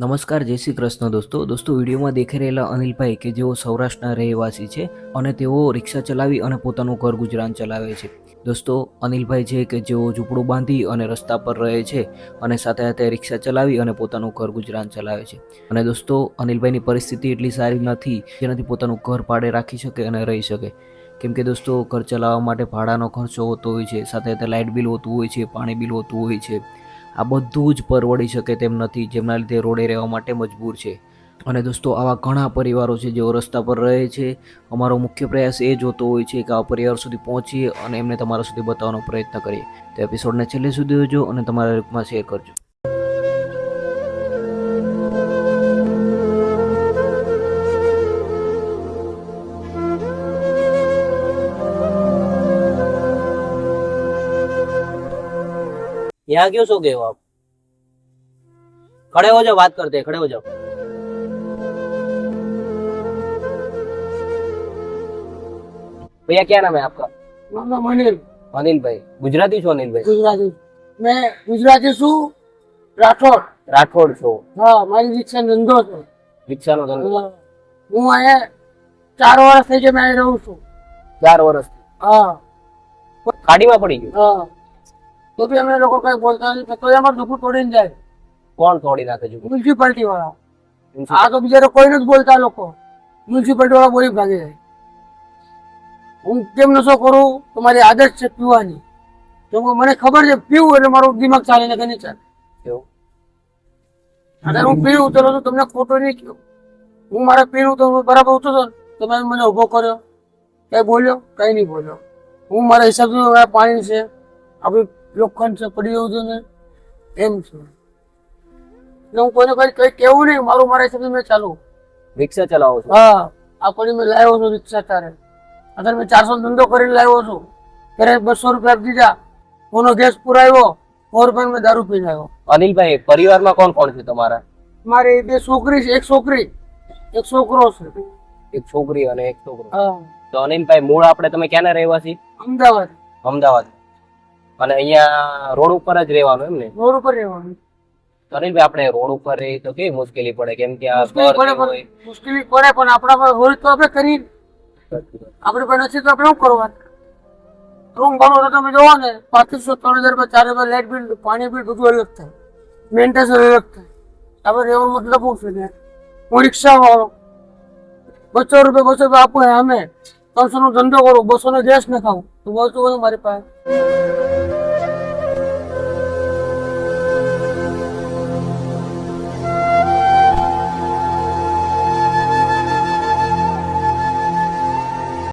નમસ્કાર, જય શ્રી કૃષ્ણ દોસ્તો. દોસ્તો, વિડીયોમાં દેખાઈ રહેલા અનિલભાઈ કે જેઓ સૌરાષ્ટ્રના રહેવાસી છે અને તેઓ રિક્ષા ચલાવી અને પોતાનું ઘર ગુજરાન ચલાવે છે. દોસ્તો, અનિલભાઈ છે કે જેઓ ઝૂંપડું બાંધી અને રસ્તા પર રહે છે અને સાથે સાથે રિક્ષા ચલાવી અને પોતાનું ઘર ગુજરાન ચલાવે છે. અને દોસ્તો, અનિલભાઈની પરિસ્થિતિ એટલી સારી નથી જેનાથી પોતાનું ઘર પાડે રાખી શકે અને રહી શકે. કેમ કે દોસ્તો, ઘર ચલાવવા માટે ભાડાનો ખર્ચો હોતો હોય છે, સાથે સાથે લાઇટ બિલ હોતું હોય છે, પાણી બિલ હોતું હોય છે. આ બધું જ પરવડી શકે તેમ નથી, જેમના લીધે રોડે રહેવા માટે મજબૂર છે. અને દોસ્તો, આવા ઘણા પરિવારો છે જેઓ રસ્તા પર રહે છે. અમારો મુખ્ય પ્રયાસ એ જ હોતો હોય છે કે આ પરિવાર સુધી પહોંચીએ અને એમને તમારા સુધી બતાવવાનો પ્રયત્ન કરીએ. તો એપિસોડને છેલ્લે સુધી જોજો અને તમારા રૂપમાં શેર કરજો. यहाँ क्यों सो गए हो आप खड़े हो जाओ बात करते हैं खड़े हो जाओ भैया क्या नाम है आपका મામા મનિલ अनिल भाई गुजराती છો अनिल भाई ગુજરાતી મેં ગુજરાતી છું રાઠોડ રાઠોડ છો હા મારી રિક્ષા ધંધો છે રિક્ષાનો ધંધો હા. હું અહીંયા ચાર વર્ષ થઈ ગયા મેં અહીં રહું છું ચાર વર્ષથી હા ખાડીમાં પડી ગયું હા તો બી અમે લોકો કઈ બોલતા નથી. તો અમારે દુઃખ તોડીને જાય. કોણ તોડી નાખે છે? મ્યુનિસિપાલિટી વાળા આ તો બીજા કોઈ નથી બોલતા લોકો. મ્યુનિસિપાલિટી વાળા બોલી ભાગે જાય હું કેમ નશો કરું? તો મારી આદત છે પીવાની. તો મને ખબર છે પીવું એટલે મારું દિમાગ ચાલે ને કે નહીં ચાલે. એવું? અગર હું પીવું ઉતરો છું તમને ખોટું નહીં કહ્યું હું મારે પીણું તો બરાબર ઉતરતો તમે મને ઊભો કર્યો. કઈ બોલ્યો? કઈ નહીં બોલ્યો. હું મારા હિસાબથી પાણી છે. આપણી લોખંડ છે પડી જવું છે ને એમ છે. એટલે હું કોઈને કઈ કઈ કેવું નહીં મારું મારા હિસાબે મેં ચાલુ. રિક્ષા ચલાવો છો? હા આ પડી મેં લાવ્યો છું રિક્ષા તારે. અગર મેં ચારસો ધંધો કરીને લાવ્યો છું. ત્યારે બસો રૂપિયા દીધા. કોનો ગેસ પુરાવ્યો સો રૂપિયા મેં દારૂ પીને આવ્યો. અનિલભાઈ પરિવારમાં કોણ કોણ છે તમારા? મારી બે છોકરી છે એક છોકરી એક છોકરો છે. એક છોકરી અને એક છોકરો. હા. તો અનિલભાઈ મૂળ આપણે તમે ક્યાંના રહેવાસી? અમદાવાદ. અમદાવાદ. અને અહીંયા રોડ ઉપર જ રહેવાનું એમ ને? રોડ ઉપર રહેવાનું. અનિલભાઈ આપણે રોડ ઉપર રહી તો કેવી મુશ્કેલી પડે? કેમ કે આ મુશ્કેલી પડે પણ આપણા પર હોય તો આપણે કરી આપણે પણ નથી તો આપણે શું કરવાનું? રૂમ ભાડું તો તમે જોવો ને પાંત્રીસો ત્રણ હજાર રૂપિયા ચાર હજાર લાઇટ બિલ પાણી બિલ બધું અલગ થાય. મેન્ટેનન્સ અલગ થાય. આપણે રહેવાનો મતલબ શું છે ને હું રિક્ષા વાળો બસો રૂપિયા બસો રૂપિયા આપું અમે ત્રણસો નો ધંધો કરું બસો નો ગેસ ન ખાવું તો બસો બધું મારી પાસે.